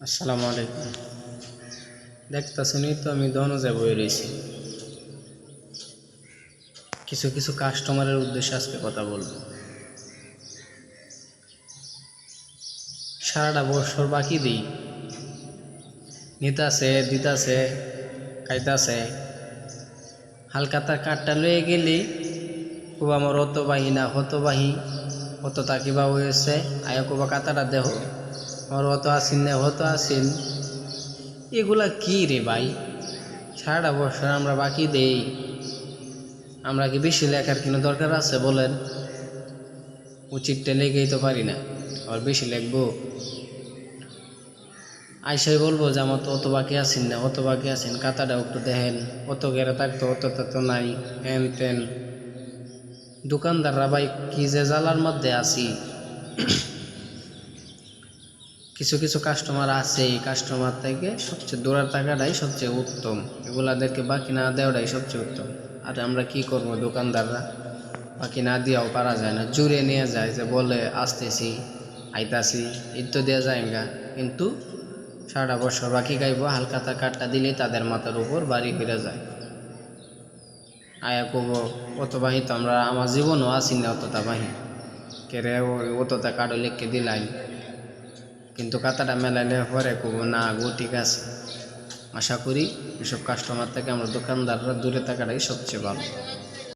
আসসালামু আলাইকুম। দেখতেছেনই তো আমি দনজে বয়ে রয়েছি। কিছু কিছু কাস্টমারের উদ্দেশ্যে আজকে কথা বলব। সারাটা বছর বাকি দিই। নিতাছে, দিতাছে, খাইতাছে। হালকাতা কাঠটা লয়ে গেলি কুবা আমার অত বাহি না হত বাহি অত তাকিবা হয়েছে। আয়া কুবা কাতাটা দেহ। অত আসিন হত আসিন এগুলা কি রে ভাই? সারাটা বছর আমরা বাকি দেই। আমরা কি বেশি লেখার কোনো দরকার আছে বলেন? উচিতটা লেগেই তো পারি না, আবার বেশি লিখব। আইসাই বলব যে আমার তো অত বাকি আছেন না, অত বাকি আছেন কাতাটা একটু দেখেন, অত গেড়ে থাকতো অত তো নাই হ্যান তেন। দোকানদাররা ভাই কি যে জ্বালার মধ্যে আছি। কিছু কিছু কাস্টমার আছে, এই কাস্টমার থেকে সবচেয়ে দৌড়ার টাকাটাই সবচেয়ে উত্তম। এগুলাদেরকে বাকি না দেওয়াটাই সবচেয়ে উত্তম। আর আমরা কি করব দোকানদাররা? বাকি না দিয়েও পারা যায় না। জুড়ে নিয়ে যায় যে বলে, আসতেছি, আইতাছি তো দেওয়া যায় গা কিন্তু সারাটা বছর বাকি গাইব হালকাতা কাঠটা দিলেই তাদের মাথার উপর বাড়ি ফিরে যায়। আয়া কব অত বাহি তো আমরা, আমার জীবনও আসি না অতটা বাহি। কেরে অতটা কাঠও লিখকে দিলাই। কিন্তু কাতাটা মেলাইলে পরে কব, না গো, ঠিক আছে। আশা করি এসব কাস্টমার থেকে আমরা দোকানদাররা দূরে থাকাটাই সবচেয়ে ভালো।